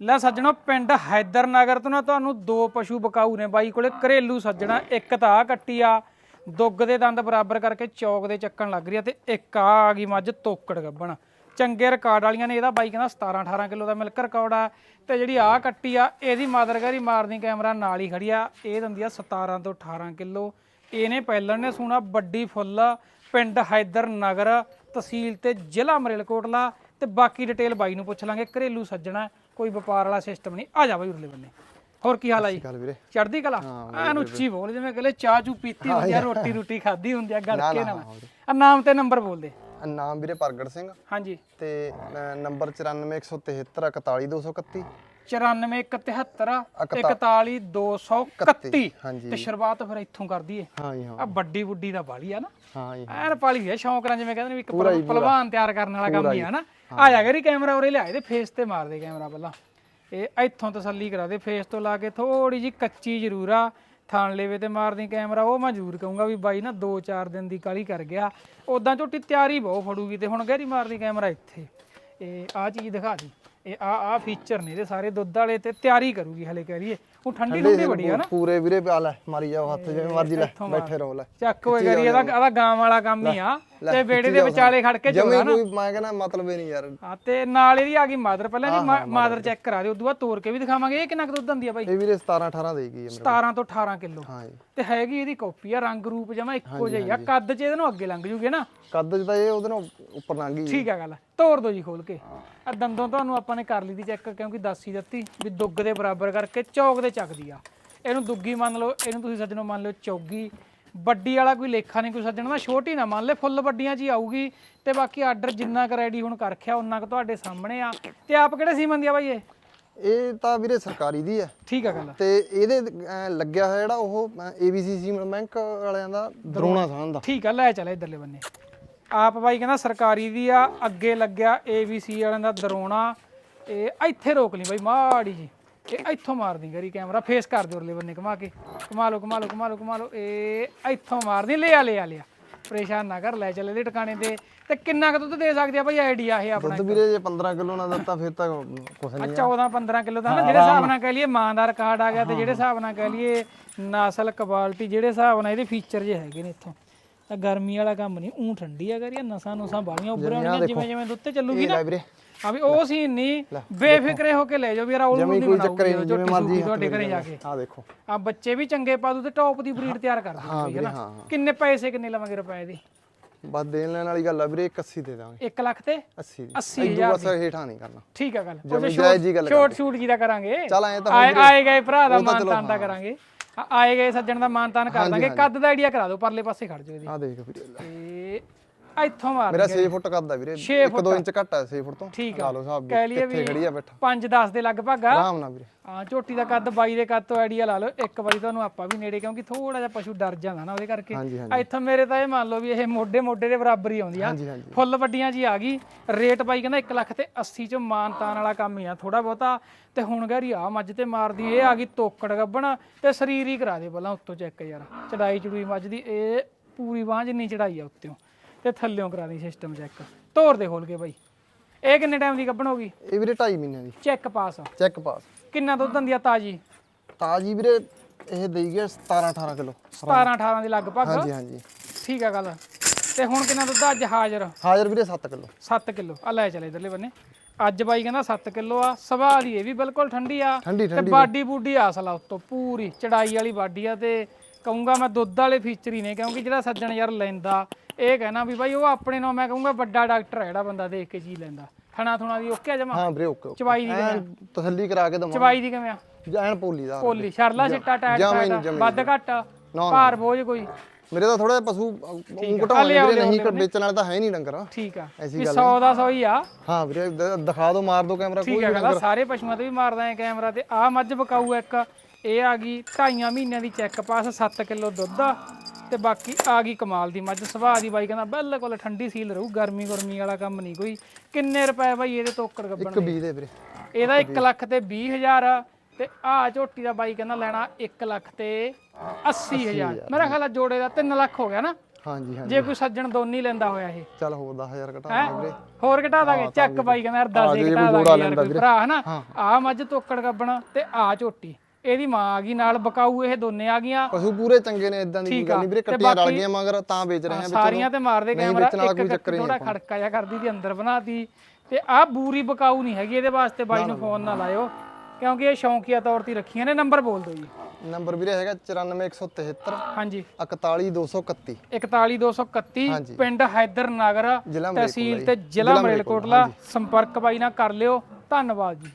ਲੈ ਸੱਜਣਾ, ਪਿੰਡ ਹੈਦਰਨਗਰ ਤੋਂ ਨਾ ਤੁਹਾਨੂੰ ਦੋ ਪਸ਼ੂ ਬਕਾਊ ਨੇ ਬਾਈ ਕੋਲੇ। ਘਰੇਲੂ ਸੱਜਣਾ, ਇੱਕ ਤਾਂ ਆ ਕੱਟੀ ਆ। ਦੁੱਗ ਦੇ ਦੰਦ ਬਰਾਬਰ ਕਰਕੇ ਚੌਕ ਦੇ ਚੱਕਣ ਲੱਗ ਰਹੀ ਆ ਤੇ ਇੱਕ ਆ ਆ ਗਈ ਮੱਝ ਤੋਕੜ ਗੱਬਣ ਚੰਗੇ ਰਿਕਾਰਡ ਵਾਲੀਆਂ ਨੇ, ਇਹਦਾ ਬਾਈ ਕਹਿੰਦਾ 17 18 ਕਿਲੋ ਦਾ ਮਿਲਕ ਰਿਕਾਰਡ ਆ। ਤੇ ਜਿਹੜੀ ਆ ਕੱਟੀ ਆ, ਇਹਦੀ ਮਾਦਰਗਰੀ ਮਾਰਨੀ ਕੈਮਰਾ ਨਾਲ ਹੀ ਖੜੀ ਆ। ਇਹ ਦਿੰਦੀ ਆ 17 ਤੋਂ 18 ਕਿਲੋ। ਇਹਨੇ ਪਹਿਲਣ ਨੇ ਸੁਣਾ ਵੱਡੀ ਫੁੱਲ, ਪਿੰਡ ਹੈਦਰ ਨਗਰ ਤਹਿਸੀਲ ਤੇ ਜ਼ਿਲ੍ਹਾ ਮਰੇਲਕੋਟਲਾ। ਤੇ ਬਾਕੀ ਡਿਟੇਲ ਬਾਈ ਨੂੰ ਪੁੱਛ ਲਾਂਗੇ। ਘਰੇਲੂ ਸੱਜਣਾ ਕੋਈ ਵਪਾਰ ਵਾਲਾ ਸਿਸਟਮ ਨਹੀਂ। ਆ ਜਾ ਬਾਈ ਉਰਲੇ ਬੰਨੇ। ਹੋਰ ਕੀ ਹਾਲ ਆ ਜੀ? ਗੱਲ ਵੀਰੇ। ਚੜਦੀ ਕਲਾ? ਐਨ ਉੱਚੀ ਬੋਲ ਜਿਵੇਂ ਕਹਿੰਦੇ ਚਾਹ ਚੂ ਪੀਤੀ ਹੁੰਦੀ ਆ ਰੋਟੀ ਰੋਟੀ ਖਾਦੀ ਹੁੰਦੀ ਆ ਗੜਕੇ ਨਾਲ। ਆ ਨਾਮ ਤੇ ਨੰਬਰ ਬੋਲ ਦੇ। ਅ, ਨਾਮ ਵੀਰੇ ਪ੍ਰਗਟ ਸਿੰਘ। ਹਾਂਜੀ। ਤੇ ਨੰਬਰ 94173 41231 94173 41231 ਹਾਂਜੀ। ਤੇ ਸ਼ੁਰੂਆਤ ਫਿਰ ਇੱਥੋਂ ਕਰ ਦਈਏ ਹਾਂ ਜੀ ਹਾਂ। ਆ ਵੱਡੀ ਬੁੱਡੀ ਦਾ ਬਾਲੀ ਆ ਨਾ। ਹਾਂ ਜੀ ਐਨ ਪਾਲੀ ਹੈ ਸ਼ੌਂਕ ਨਾਲ ਜਿਵੇਂ ਕਹਿੰਦੇ ਨੇ ਵੀ ਇੱਕ ਭਲ- ਭਲਵਾਨ ਤਿਆਰ ਕਰਨ ਵਾਲਾ ਕੰਮ ਹੀ ਆ ਨਾ। ਆ ਜਾ ਕਰੀ ਕੈਮਰਾ ਉਰੇ ਲਿਆਏ ਦੇ ਫੇਸ ਤੇ ਮਾਰ ਦੇ ਕੈਮਰਾ ਪਹਿਲਾਂ। ਇਹ ਇੱਥੋਂ ਤਸੱਲੀ ਕਰਾ ਦੇ ਫੇਸ ਤੋਂ ਲਾ ਕੇ ਥੋੜੀ ਜੀ ਕੱਚੀ ਜ਼ਰੂਰ ਆ। ਥਾਣ ਲੇਵੇ ਤੇ ਮਾਰਦੀ ਕੈਮਰਾ ਉਹ ਮੈਂ ਜ਼ਰੂਰ ਕਹੂੰਗਾ ਵੀ ਬਾਈ ਨਾ 2-4 ਦਿਨ ਦੀ ਕਾਲੀ ਕਰ ਗਿਆ। ਉਦਾਂ ਝੋਟੀ ਤਿਆਰੀ ਬਹੁਤ ਫੜੂਗੀ ਤੇ ਹੁਣ ਗਹਿਰੀ ਮਾਰਦੀ ਕੈਮਰਾ ਇੱਥੇ। ਇਹ ਆ ਚੀਜ਼ ਦਿਖਾ ਦੀ। ਇਹ ਆ ਆ ਫੀਚਰ ਨੇ ਇਹਦੇ ਸਾਰੇ ਦੁੱਧ ਵਾਲੇ ਤੇ ਤਿਆਰੀ ਕਰੂਗੀ ਹਲੇ ਕਹਿ ਰਹੀਏ ਹੁਣ ਠੰਡੀ ਠੰਡੀ ਬੜੀ ਆ ਨਾ। ਪੂਰੇ ਵੀਰੇ ਪਿਆ ਲੈ ਮਾਰੀ ਜਾਓ ਹੱਥ ਜਿਵੇਂ ਮਰਜ਼ੀ ਲੈ ਬੈਠੇ ਰਹੋ ਲੈ। ਚੱਕ ਹੋਏ ਕਰੀ ਇਹਦਾ ਇਹਦਾ ਗਾਂ ਵਾਲਾ ਕੰਮ ਹੀ ਆ। ਤੇ ਬੇੜੇ ਦੇ ਵਿਚਾਲੇ ਖੜ ਕੇ ਜਮੀ ਕੋਈ ਮੈਂ ਕਹਿੰਦਾ ਮਤਲਬ ਹੀ ਨਹੀਂ ਯਾਰ। ਹਾਂ ਤੇ ਨਾਲ ਇਹਦੀ ਆ ਗਈ ਮਾਦਰ ਪਹਿਲਾਂ ਇਹਦੀ ਮਾਦਰ ਚੈੱਕ ਕਰਾ ਦਿਓ ਉਦੋਂ ਬਾਅਦ ਤੋੜ ਕੇ ਵੀ ਦਿਖਾਵਾਂਗੇ ਇਹ ਕਿੰਨਾ ਕੁ ਦੁੱਧ ਦਿੰਦੀ ਆ ਬਾਈ? ਇਹ ਵੀਰੇ 17 18 ਦੇ ਗਈ ਹੈ ਮੇਰੇ 17 ਤੋਂ 18 ਕਿਲੋ। ਹਾਂ ਤੇ ਹੈਗੀ ਇਹਦੀ ਕਾਪੀ ਆ ਰੰਗ ਰੂਪ ਜਮਾ ਇੱਕੋ ਜਿਹਾ ਆ। ਕੱਦ ਚ ਇਹਦੇ ਨੂੰ ਅੱਗੇ ਲੰਘ ਜੂਗੇ ਨਾ। ਕੱਦ ਚ ਤਾਂ ਇਹ ਉਹਦੇ ਨਾਲ ਉੱਪਰ ਲੰਘ ਗਈ ਠੀਕ ਆ ਗੱਲ ਤੋੜ ਦੋ ਜੀ ਖੋਲ ਕੇ। ਆ ਦੰਦੋਂ ਤੁਹਾਨੂੰ ਆਪਾਂ ਨੇ ਕਰ ਲਈ ਦੀ ਚੈੱਕ ਕਿਉਂਕਿ ਦੱਸ ਹੀ ਦਿੱਤੀ ਵੀ ਦੁੱਗ ਦੇ ਬਰਾਬਰ ਕਰਕੇ ਚੌਕ ਦੇ ਚੱਕਦੀ ਆ। ਇਹਨੂੰ ਦੁੱਗੀ ਮੰਨ ਲਓ ਇਹਨੂੰ ਤੁਸੀਂ ਸੱਜਣੋਂ ਮੰਨ ਲਓ ਚੌਗੀ। ਵੱਡੀ ਵਾਲਾ ਕੋਈ ਲੇਖਾ ਨਹੀਂ ਕੋਈ ਸੱਜਣ। ਦਾ ਛੋਟੀ ਨਾ ਮੰਨ ਲੈ ਫੁੱਲ ਵੱਡੀਆਂ 'ਚ ਹੀ ਆਊਗੀ ਤੇ ਬਾਕੀ ਆਰਡਰ ਜਿੰਨਾ ਕੁ ਰੈਡੀ ਹੁਣ ਕਰ ਰੱਖਿਆ ਉਹਨਾਂ ਕੁ ਤੁਹਾਡੇ ਸਾਹਮਣੇ ਆ। ਤੇ ਆਪ ਕਿਹੜੇ ਸੀਮਨ ਦੀ ਆ ਬਾਈ ਇਹ? ਇਹ ਤਾਂ ਵੀਰੇ ਸਰਕਾਰੀ ਦੀ ਹੈ ਠੀਕ ਆ ਗੱਲ। ਤੇ ਇਹਦੇ ਲੱਗਿਆ ਹੋਇਆ ਜਿਹੜਾ ਉਹ ਏਬੀਸੀ ਸੀ ਬੈਂਕ ਵਾਲਿਆਂ ਦਾ ਦਰੋਣਾ ਸਾਨ ਦਾ। ਠੀਕ ਆ ਲੈ ਚੱਲ ਇਧਰਲੇ ਬੰਨੇ। ਆਪ ਬਾਈ ਕਹਿੰਦਾ ਸਰਕਾਰੀ ਦੀ ਆ ਅੱਗੇ ਲੱਗਿਆ ABC ਵਾਲਿਆਂ ਦਾ ਦਰੋਣਾ। ਇਹ ਇੱਥੇ ਰੋਕ ਲਈ ਬਾਈ ਮਾੜੀ ਜੀ। ਇਹ ਇੱਥੋਂ ਮਾਰਦੀ ਗਰੀ ਕੈਮਰਾ ਫੇਸ ਕਰ ਦਿਓ ਉਰਲੇ ਬੰਨੇ ਘੁਮਾ ਕੇ। ਘੁਮਾ ਲਓ ਘੁਮਾ ਲਓ ਘੁਮਾ ਲਓ ਘੁਮਾ ਲਓ। ਇਹ ਇੱਥੋਂ ਮਾਰਦੀ ਲਿਆ ਲਿਆ ਲਿਆ। ਪਰੇਸ਼ਾਨ ਨਾ ਕਰ ਲੈ ਚੱਲ ਇਹਦੇ ਟਿਕਾਣੇ ਤੇ। ਤੇ ਕਿੰਨਾ ਕੁ ਦੁੱਧ ਦੇ ਸਕਦੇ ਆ ਬਾਈ ਆਈਡੀਆ ਇਹ ਆਪਣਾ ਦੁੱਧ ਵੀਰੇ ਜੇ 15 ਕਿਲੋ ਨਾ ਦਿੱਤਾ ਫਿਰ ਤਾਂ ਕੁਛ ਨਹੀਂ 14 15 ਕਿਲੋ ਦਾ ਨਾ ਜਿਹੜੇ ਹਿਸਾਬ ਨਾਲ ਕਹਿ ਲਈਏ ਮਾਂ ਦਾ ਰਿਕਾਰਡ ਆ ਗਿਆ ਤੇ ਜਿਹੜੇ ਹਿਸਾਬ ਨਾਲ ਕਹਿ ਲਈਏ ਨਸਲ ਕੁਆਲਿਟੀ ਜਿਹੜੇ ਹਿਸਾਬ ਨਾਲ ਇਹਦੇ ਫੀਚਰ ਜੇ ਹੈਗੇ ਨੇ ਇੱਥੋਂ। ਤਾਂ ਗਰਮੀ ਵਾਲਾ ਕੰਮ ਨਹੀਂ ਉਂ ਠੰਡੀ ਆ ਕਰੀਏ ਨਸਾਂ ਨੁਸਾਂ ਬਾਲੀਆਂ ਉੱਭਰ ਆਉਣੀਆਂ ਜਿਵੇਂ ਜਿਵੇਂ ਦੁੱਤੇ ਚੱਲੂਗੀ ਨਾ। ਵੀਰੇ ਹਾਂ ਵੀ ਉਹ ਸੀਨ ਨਹੀਂ। ਬੇਫਿਕਰੇ ਹੋ ਕੇ ਲੈ ਜਾਓ ਵੀ ਯਾਰ ਉਹ ਨਹੀਂ ਕੋਈ ਚੱਕਰ ਬਣਾਉਗੀ ਨਹੀਂ ਜਿਵੇਂ ਮਰਜ਼ੀ ਤੁਹਾਡੇ ਘਰੇ ਜਾ ਕੇ। ਆ ਦੇਖੋ। ਆ ਬੱਚੇ ਵੀ ਚੰਗੇ ਪਾ ਦੂ ਤੇ ਟੌਪ ਦੀ ਬਰੀਡ ਤਿਆਰ ਕਰ ਦੂਗੀ ਹੈ ਨਾ? ਕਿੰਨੇ ਪੈਸੇ ਕਿੰਨੇ ਲਵਾਂਗੇ ਰੁਪਏ ਦੇ? ਬਸ ਦੇਣ ਲੈਣ ਵਾਲੀ ਗੱਲ ਆ ਵੀਰੇ 81 ਦੇ ਦਾਂਗੇ 1 ਲੱਖ ਤੇ? 80 ਦੀ। 80 ਇਦੋਂ ਬਸ ਹੇਠਾਂ ਨਹੀਂ ਕਰਨਾ। ਠੀਕ ਆ ਗੱਲ। ਜਮੀ ਜਾਇਜ਼ ਜੀ ਗੱਲ ਸ਼ੋਰਟ ਸ਼ੂਟ ਜੀ ਦਾ ਕਰਾਂਗੇ। ਚੱਲ ਐਂ ਤਾਂ ਆਏ ਗਏ ਭਰਾ ਦਾ ਮਾਨਤਾਨ ਦਾ ਕਰਾਂਗੇ। ਆ- ਆਏ ਗਏ ਸੱਜਣ ਦਾ ਮਾਨਤਾਨ ਕਰ ਦਾਂਗੇ। ਕੱਦ ਦਾ ਆਈਡੀਆ ਕਰਾ ਦਿਓ ਪਰਲੇ ਪਾਸੇ ਖੜ ਜਾਓ ਇਹਦੀ। ਆ ਦੇਖ ਵੀਰੇ। ਇੱਥੋਂ ਮਾਰ ਮੇਰਾ 6 ਫੁੱਟ ਕੱਦ ਆ ਵੀਰੇ। 1-2 ਇੰਚ ਘੱਟ ਆ 6 ਫੁੱਟ ਤੋਂ। ਠੀਕ ਲਾ ਲਓ ਹਿਸਾਬ ਕਹਿ ਲਈਏ ਕਿੱਥੇ ਖੜੀ ਆ ਬੈਠਾ। 5-10 ਦੇ ਲਗਭਗ ਆ। ਆਰਾਮ ਨਾਲ ਵੀਰੇ। ਹਾਂ ਝੋਟੀ ਦਾ ਕੱਦ 22 ਦੇ ਕੱਦ ਤੋਂ ਆਈਡੀਆ ਲਾ ਲਓ। ਇੱਕ ਵਾਰੀ ਤੁਹਾਨੂੰ ਆਪਾਂ ਵੀ ਨੇੜੇ ਕਿਉਂਕਿ ਥੋੜਾ ਜਿਹਾ ਪਸ਼ੂ ਡਰ ਜਾਂਦਾ ਨਾ ਉਹਦੇ ਕਰਕੇ। ਹਾਂਜੀ ਆ ਇੱਥੋਂ ਮੇਰੇ ਤਾਂ ਇਹ ਮੰਨ ਲਓ ਵੀ ਇਹ ਮੋਢੇ ਮੋਢੇ ਦੇ ਬਰਾਬਰ ਹੀ ਆਉਂਦੀ ਆ। ਹਾਂਜੀ ਹਾਂਜੀ। ਫੁੱਲ ਵੱਡੀਆਂ ਜੀ ਆ ਗਈ। ਰੇਟ ਬਾਈ ਕਹਿੰਦਾ 1 ਲੱਖ ਤੇ 80 ਚ ਮਾਨਤਾਨ ਵਾਲਾ ਕੰਮ ਹੀ ਆ ਥੋੜਾ ਬਹੁਤਾ। ਤੇ ਹੁਣ ਗੈਰੀ ਆ ਮੱਝ ਤੇ ਮਾਰਦੀ ਇਹ ਆ ਗਈ ਤੋਕੜ ਗੱਬਣ। ਤੇ ਸਰੀਰ ਹੀ ਕਰਾ ਦੇ ਪਹਿਲਾਂ ਉੱਤੋਂ ਚੈੱਕ ਯਾਰ। ਚੜਾਈ ਚੜੂਈ ਮੱਝ ਦੀ ਇਹ ਪੂਰੀ ਬਾਂਹ ਜਿੰਨੀ ਚੜਾਈ ਆ ਉੱਤੋਂ। ਤੇ ਥੱਲਿਓਂ ਕਰਾ ਦੀ ਸਿਸਟਮ ਚੈੱਕ ਤੋਰ ਦੇ ਖੋਲ ਕੇ ਬਾਈ। ਇਹ ਕਿੰਨੇ ਟਾਈਮ ਦੀ ਗੱਬਣ ਹੋ ਗਈ ਇਹ ਵੀਰੇ 2.5 ਮਹੀਨਿਆਂ ਦੀ। ਚੈੱਕ ਪਾਸ ਚੈੱਕ ਪਾਸ ਕਿੰਨਾ ਦੁੱਧ ਦਿੰਦੀ ਆ ਤਾਜੀ? ਤਾਜੀ ਵੀਰੇ ਇਹ ਦੇਈ ਗਿਆ 17 18 ਕਿਲੋ। 17 18 ਦੇ ਲਗਭਗ। ਹਾਂਜੀ ਹਾਂਜੀ। ਠੀਕ ਆ ਗੱਲ। ਤੇ ਹੁਣ ਕਿੰਨਾ ਦੁੱਧ ਅੱਜ ਹਾਜ਼ਰ? ਹਾਜ਼ਰ ਵੀਰੇ 7 ਕਿਲੋ। 7 ਕਿਲੋ। ਆ ਲੈ ਚਲੇ ਇਧਰਲੇ ਬੰਨੇ। ਅੱਜ ਬਾਈ ਕਹਿੰਦਾ 7 ਕਿਲੋ ਆ। ਸਵਾਹ ਦੀ ਇਹ ਵੀ ਬਿਲਕੁਲ ਠੰਡੀ ਆ। ਤੇ ਬਾਡੀ ਬੂਡੀ ਆਸਲਾ ਉੱਤੋਂ। ਪੂਰੀ ਚੜਾਈ ਵਾਲੀ ਬਾਡੀ ਆ ਤੇ ਕਹੂੰਗਾ ਮੈਂ ਦੁੱਧ ਵਾਲੇ ਫੀਚਰ ਹੀ ਨੇ ਕਿਉਂਕਿ ਜਿਹੜਾ ਸੱਜਣ ਯਾਰ ਲੈਂਦਾ ਇਹ ਕਹਿਣਾ ਵੀ ਬਾਈ ਉਹ ਆਪਣੇ ਨਾਲ ਮੈਂ ਕਹੂੰਗਾ ਵੱਡਾ ਡਾਕਟਰ ਹੈ ਜਿਹੜਾ ਬੰਦਾ ਦੇਖ ਕੇ ਚੀਜ਼ ਲੈਂਦਾ। ਥਣਾ ਥੁਣਾ ਦੀ ਓਕੇ ਜਮਾ? ਹਾਂ ਵੀਰੇ ਓਕੇ ਚਵਾਈ ਦੀ ਤਸੱਲੀ ਕਰਾ ਕੇ ਦਵਾਂ ਚਵਾਈ ਦੀ ਕਿਵੇਂ ਆ? ਐਨ ਪੋਲੀ ਦਾ। ਪੋਲੀ ਸ਼ਰਲਾ ਸਿੱਟਾ ਟਾਇਰ ਵੱਧ ਘੱਟ। ਭਾਰ ਬੋਝ ਕੋਈ। ਮੇਰੇ ਤਾਂ ਥੋੜਾ ਜਿਹਾ ਪਸ਼ੂ ਘਟਾਉਣੇ ਵੀਰੇ ਨਹੀਂ ਵੇਚਣ ਵਾਲਾ ਤਾਂ ਹੈ ਨਹੀਂ ਡੰਗਰ। ਠੀਕ ਆ। ਐਸੀ ਵੀ 100 ਦਾ 100 ਹੀ ਆ। ਹਾਂ ਵੀਰੇ ਦਿਖਾ ਦਿਓ ਮਾਰ ਦਿਓ ਕੈਮਰਾ ਕੋਈ ਆ, ਸਾਰੇ ਪਸ਼ੂਆਂ ਤੇ ਵੀ ਮਾਰਦਾ ਹੈ ਕੈਮਰਾ ਤੇ। ਆ ਮੱਝ ਬਕਾਊ ਆ ਇੱਕ। ਇਹ ਆ ਗਈ ਢਾਈਆਂ ਮਹੀਨਿਆਂ ਦੀ ਚੈੱਕ ਪਾਸ 7 ਕਿਲੋ ਦੁੱਧ ਆ। ਤੇ ਬਾਕੀ ਆ ਗਈ ਕਮਾਲ ਦੀ ਮੱਝ ਸੁਭਾਅ ਦੀ ਬਾਈ ਕਹਿੰਦਾ ਬਿਲਕੁਲ ਠੰਡੀ ਸੀਲ ਰਹੂ ਗਰਮੀ ਗਰਮੀ ਵਾਲਾ ਕੰਮ ਨਹੀਂ ਕੋਈ। ਕਿੰਨੇ ਰੁਪਏ ਬਾਈ ਇਹਦੇ ਤੋਕੜ ਗੱਬਣ ਇੱਕ 20 ਦੇ ਵੀਰੇ। ਇਹਦਾ 1 ਲੱਖ ਤੇ 20 ਹਜ਼ਾਰ ਆ ਤੇ ਆ ਝੋਟੀ ਦਾ ਬਾਈ ਕਹਿੰਦਾ ਲੈਣਾ 1 ਲੱਖ ਤੇ 80 ਹਜ਼ਾਰ। ਮੇਰਾ ਖਿਆਲ ਜੋੜੇ ਦਾ 3 ਲੱਖ ਹੋ ਗਿਆ ਨਾ? ਹਾਂਜੀ ਹਾਂਜੀ। ਜੇ ਕੋਈ ਸੱਜਣ ਦੋਨੀ ਲੈਂਦਾ ਹੋਇਆ ਇਹ। ਚੱਲ ਹੋਰ 10000 ਘਟਾ? ਦਾਂਗੇ ਵੀਰੇ। ਹੋਰ ਘਟਾ ਦਾਂਗੇ। ਚੱਕ ਬਾਈ ਕਹਿੰਦਾ ਯਾਰ ਹਾਂ, 10 ਜੇ ਕੋਈ ਘਟਾ ਜੋੜਾ ਦਾਂਗੇ ਯਾਰ ਲੈਂਦਾ ਕੋਈ ਵੀਰੇ। ਭਰਾ ਹਨਾ। ਆ ਮੱਝ ਤੋਕੜ ਗੱਬਣਾ ਤੇ ਆ ਝੋਟੀ। ਇਹਦੀ ਮਾਂ ਆ ਗਈ ਨਾਲ ਬਕਾਊ ਇਹ ਦੋਨੇ ਆ ਗਈਆਂ। ਪਸ਼ੂ ਪੂਰੇ ਚੰਗੇ ਨੇ ਇਦਾਂ ਦੀ ਕੋਈ ਠੀਕ ਗੱਲ ਆ। ਨਹੀਂ ਵੀਰੇ ਤੇ ਕੱਟੀਆਂ ਰਲ ਬਾਕੀ- ਗਈਆਂ ਮਗਰ ਤਾਂ ਵੇਚ ਰਹੇ ਆ ਸਾਰੀਆਂ ਤੇ ਮਾਰਦੇ ਨਹੀਂ ਕੈਮਰਾ ਵੇਚਣ ਵਾਲਾ ਇੱਕ ਕੋਈ ਚੱਕਰ ਹੀ ਥੋੜਾ ਖੜਕਾ ਜਿਹਾ ਕਰਦੀ ਦੀ ਅੰਦਰ ਬਣਾਤੀ ਤੇ। ਆ ਬੂਰੀ ਬਕਾਊ ਨਹੀਂ ਹੈਗੀ ਇਹਦੇ ਵਾਸਤੇ ਬਾਈ ਨੂੰ ਫੋਨ ਨਾ। ਲਾਇਓ। ਕਿਉਂਕਿ ਇਹ ਸ਼ੌਂਕੀਆ ਤੌਰ ਤੇ ਰੱਖੀਆਂ ਨੇ ਨੰਬਰ ਬੋਲ ਦਿਓ ਜੀ। ਨੰਬਰ ਵੀਰੇ ਹੈਗਾ 94173 ਹਾਂਜੀ। 41231 41231 ਹਾਂਜੀ। ਪਿੰਡ ਹੈਦਰ ਨਗਰ ਜ਼ਿਲ੍ਹਾ ਤਹਿਸੀਲ ਤੇ ਜ਼ਿਲ੍ਹਾ ਮਰੇਲਕੋਟਲਾ ਸੰਪਰਕ ਬਾਈ ਨਾਲ ਕਰ ਲਿਓ। ਧੰਨਵਾਦ ਜੀ।